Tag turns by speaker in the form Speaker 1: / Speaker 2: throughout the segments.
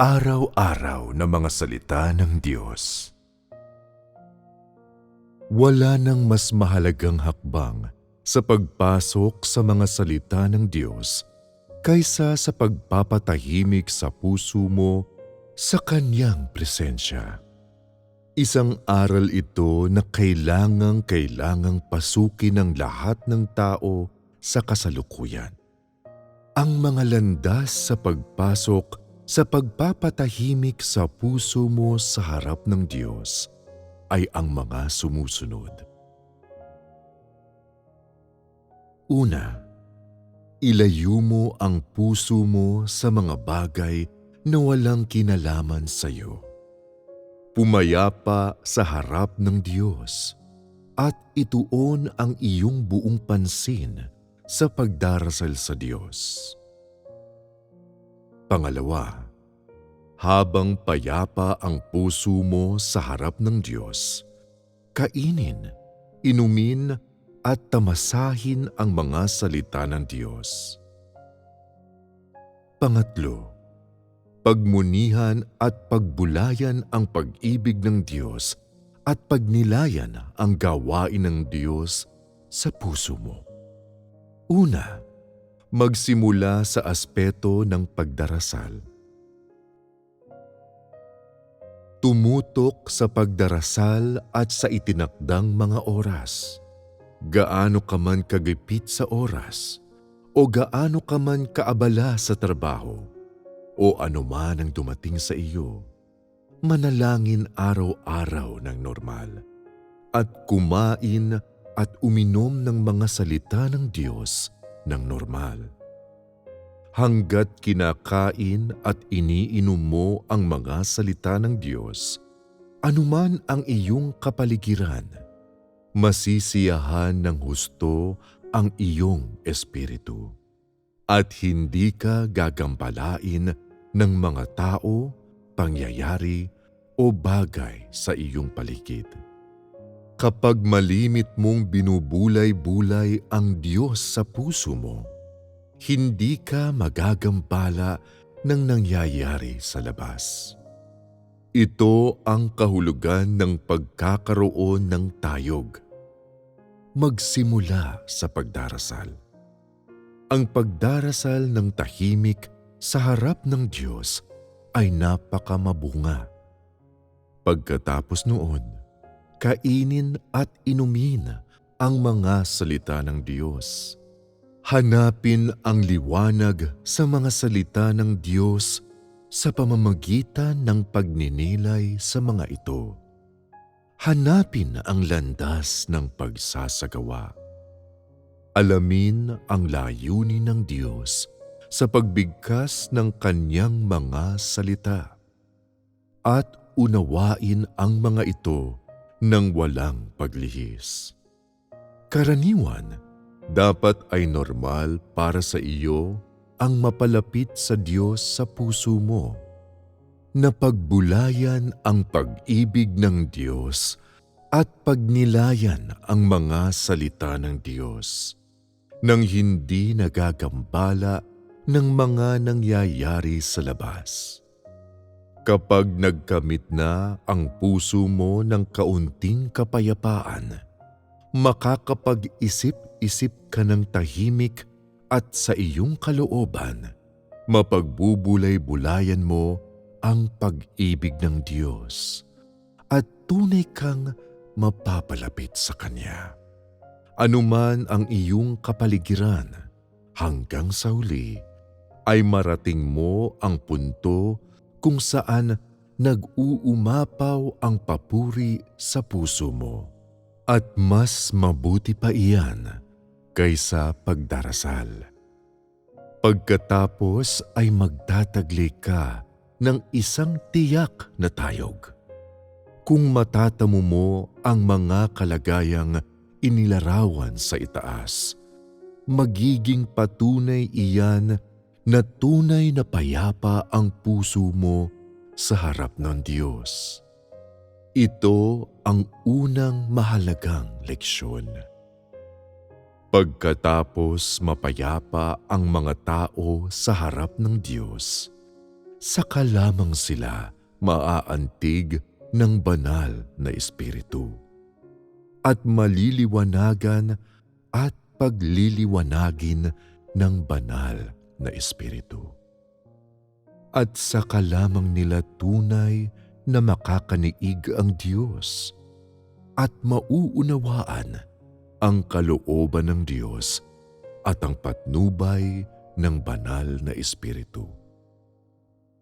Speaker 1: Araw-araw na mga salita ng Diyos. Wala nang mas mahalagang hakbang sa pagpasok sa mga salita ng Diyos kaysa sa pagpapatahimik sa puso mo sa Kanyang presensya. Isang aral ito na kailangang kailangang pasukin ng lahat ng tao sa kasalukuyan. Ang mga landas sa pagpasok sa pagpapatahimik sa puso mo sa harap ng Diyos ay ang mga sumusunod. Una, ilayo mo ang puso mo sa mga bagay na walang kinalaman sa iyo. Pumayapa sa harap ng Diyos at ituon ang iyong buong pansin sa pagdarasal sa Diyos. Pangalawa, habang payapa ang puso mo sa harap ng Diyos, kainin, inumin at tamasahin ang mga salita ng Diyos. Pangatlo, pagmunihan at pagbulayan ang pag-ibig ng Diyos at pagnilayan ang gawain ng Diyos sa puso mo. Una, magsimula sa aspeto ng pagdarasal. Tumutok sa pagdarasal at sa itinakdang mga oras. Gaano ka man kagipit sa oras o gaano ka man kaabala sa trabaho o anuman ang dumating sa iyo, manalangin araw-araw ng normal at kumain at uminom ng mga salita ng Diyos ng normal. Hanggat kinakain at iniinom mo ang mga salita ng Diyos, anuman ang iyong kapaligiran, masisiyahan ng husto ang iyong espiritu. At hindi ka gagampalain ng mga tao, pangyayari o bagay sa iyong paligid. Kapag malimit mong binubulay-bulay ang Diyos sa puso mo, hindi ka magagambala ng nangyayari sa labas. Ito ang kahulugan ng pagkakaroon ng tayog. Magsimula sa pagdarasal. Ang pagdarasal ng tahimik sa harap ng Diyos ay napakamabunga. Pagkatapos noon, kainin at inumin ang mga salita ng Diyos. Hanapin ang liwanag sa mga salita ng Diyos sa pamamagitan ng pagninilay sa mga ito. Hanapin ang landas ng pagsasagawa. Alamin ang layunin ng Diyos sa pagbigkas ng kanyang mga salita at unawain ang mga ito ng walang paglihis. Karaniwan, dapat ay normal para sa iyo ang mapalapit sa Diyos sa puso mo, na pagbulayan ang pag-ibig ng Diyos at pagnilayan ang mga salita ng Diyos, nang hindi nagagambala ng mga nangyayari sa labas. Kapag nagkamit na ang puso mo ng kaunting kapayapaan, makakapag-isip-isip ka ng tahimik at sa iyong kalooban, mapagbubulay-bulayan mo ang pag-ibig ng Diyos at tunay kang mapapalapit sa Kanya. Anuman ang iyong kapaligiran hanggang sa huli, ay marating mo ang punto kung saan nag-uumapaw ang papuri sa puso mo. At mas mabuti pa iyan kaysa pagdarasal. Pagkatapos ay magtatagli ka ng isang tiyak na tayog. Kung matatamo mo ang mga kalagayang inilarawan sa itaas, magiging patunay iyan na tunay na payapa ang puso mo sa harap ng Diyos. Ito ang unang mahalagang leksyon. Pagkatapos mapayapa ang mga tao sa harap ng Diyos, saka lamang sila maaantig ng banal na Espiritu at maliliwanagan at pagliliwanagin ng banal na Espiritu. At saka lamang nila tunay na makakaniig ang Diyos at mauunawaan ang kalooban ng Diyos at ang patnubay ng banal na Espiritu.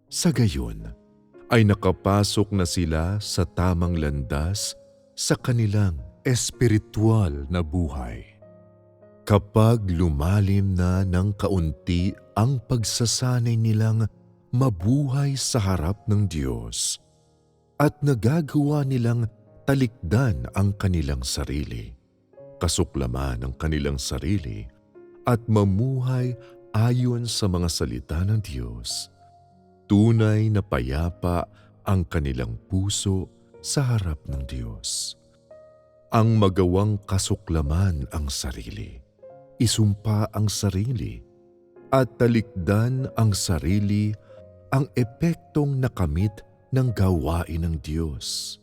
Speaker 1: Sa gayon, ay nakapasok na sila sa tamang landas sa kanilang espiritual na buhay. Kapag lumalim na ng kaunti ang pagsasanay nilang mabuhay sa harap ng Diyos at nagagawa nilang talikdan ang kanilang sarili, kasuklaman ang kanilang sarili at mamuhay ayon sa mga salita ng Diyos, tunay na payapa ang kanilang puso sa harap ng Diyos. Ang magawang kasuklaman ang sarili, isumpa ang sarili, at talikdan ang sarili ang epektong nakamit ng gawain ng Diyos.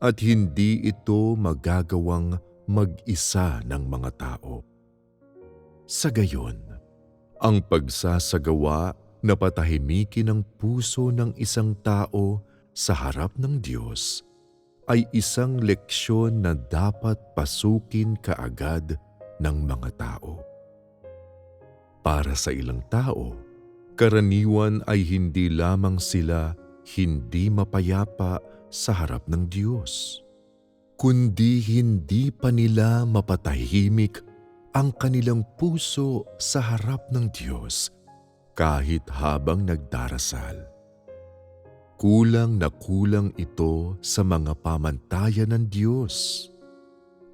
Speaker 1: At hindi ito magagawang mag-isa ng mga tao. Sa gayon, ang pagsasagawa na patahimikin ang puso ng isang tao sa harap ng Diyos ay isang leksyon na dapat pasukin kaagad ng mga tao. Para sa ilang tao, karaniwan ay hindi lamang sila hindi mapayapa sa harap ng Diyos, kundi hindi pa nila mapatahimik ang kanilang puso sa harap ng Diyos kahit habang nagdarasal. Kulang na kulang ito sa mga pamantayan ng Diyos.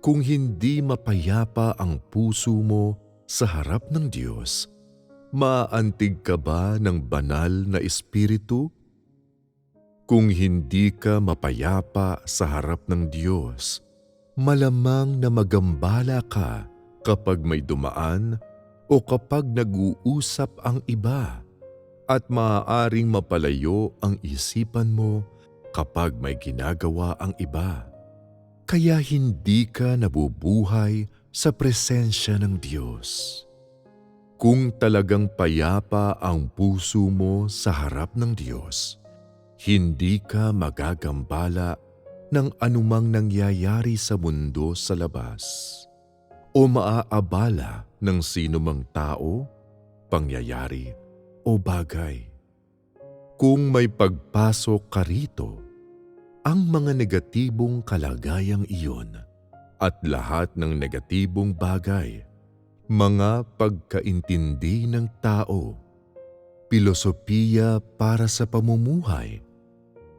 Speaker 1: Kung hindi mapayapa ang puso mo sa harap ng Diyos, maaantig ka ba ng banal na espiritu? Kung hindi ka mapayapa sa harap ng Diyos, malamang na magambala ka kapag may dumaan o kapag nag-uusap ang iba at maaaring mapalayo ang isipan mo kapag may ginagawa ang iba. Kaya hindi ka nabubuhay sa presensya ng Diyos. Kung talagang payapa ang puso mo sa harap ng Diyos, hindi ka magagambala ng anumang nangyayari sa mundo sa labas o maaabala ng sinumang tao, pangyayari o bagay. Kung may pagpasok ka rito, ang mga negatibong kalagayang iyon at lahat ng negatibong bagay, mga pagkaintindi ng tao, pilosopiya para sa pamumuhay,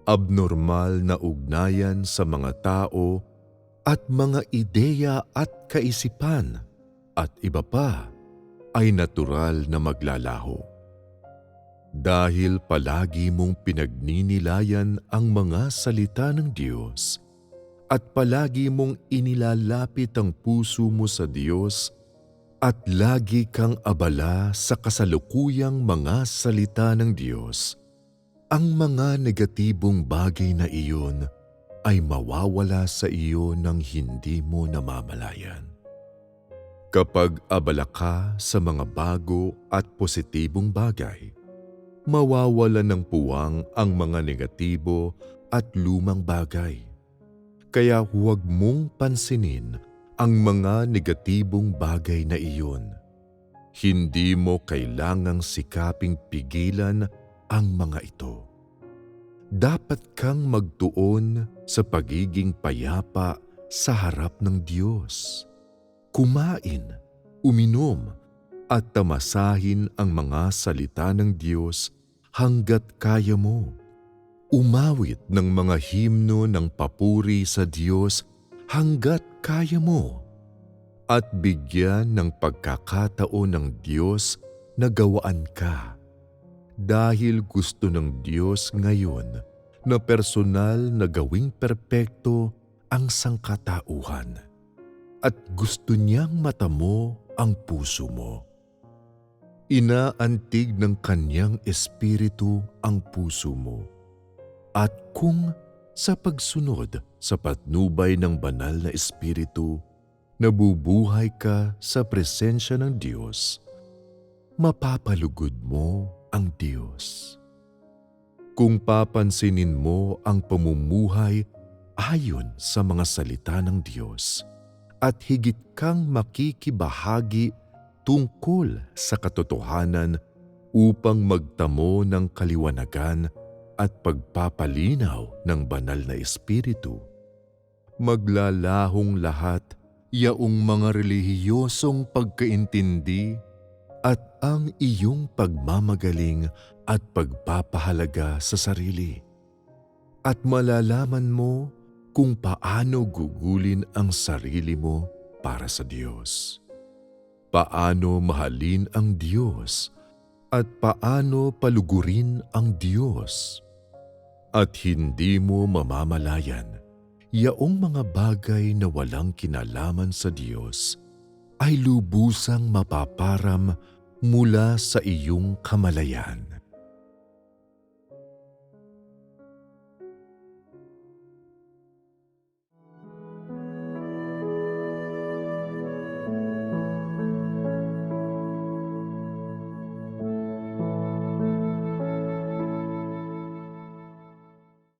Speaker 1: abnormal na ugnayan sa mga tao at mga ideya at kaisipan at iba pa ay natural na maglalaho. Dahil palagi mong pinagninilayan ang mga salita ng Diyos at palagi mong inilalapit ang puso mo sa Diyos at lagi kang abala sa kasalukuyang mga salita ng Diyos, ang mga negatibong bagay na iyon ay mawawala sa iyo ng hindi mo namamalayan. Kapag abala ka sa mga bago at positibong bagay, mawawala ng puwang ang mga negatibo at lumang bagay. Kaya huwag mong pansinin ang mga negatibong bagay na iyon. Hindi mo kailangang sikaping pigilan ang mga ito. Dapat kang magtuon sa pagiging payapa sa harap ng Diyos. Kumain, uminom, at tamasahin ang mga salita ng Diyos hanggat kaya mo. Umawit ng mga himno ng papuri sa Diyos hanggat kaya mo. At bigyan ng pagkakataon ng Diyos na gawaan ka. Dahil gusto ng Diyos ngayon na personal na gawing perpekto ang sangkatauhan. At gusto niyang matamo ang puso mo inaantig ng kanyang espiritu ang puso mo. At kung sa pagsunod sa patnubay ng banal na espiritu, nabubuhay ka sa presensya ng Diyos, mapapalugod mo ang Diyos. Kung papansinin mo ang pamumuhay ayon sa mga salita ng Diyos at higit kang makikibahagi tungkol sa katotohanan upang magtamo ng kaliwanagan at pagpapalinaw ng banal na espiritu, maglalahong lahat yaong mga relihiyosong pagkaintindi ang iyong pagmamagaling at pagpapahalaga sa sarili. At malalaman mo kung paano gugulin ang sarili mo para sa Diyos. Paano mahalin ang Diyos at paano palugurin ang Diyos. At hindi mo mamamalayan, yaong mga bagay na walang kinalaman sa Diyos ay lubusang mapaparam mula sa iyong kamalayan.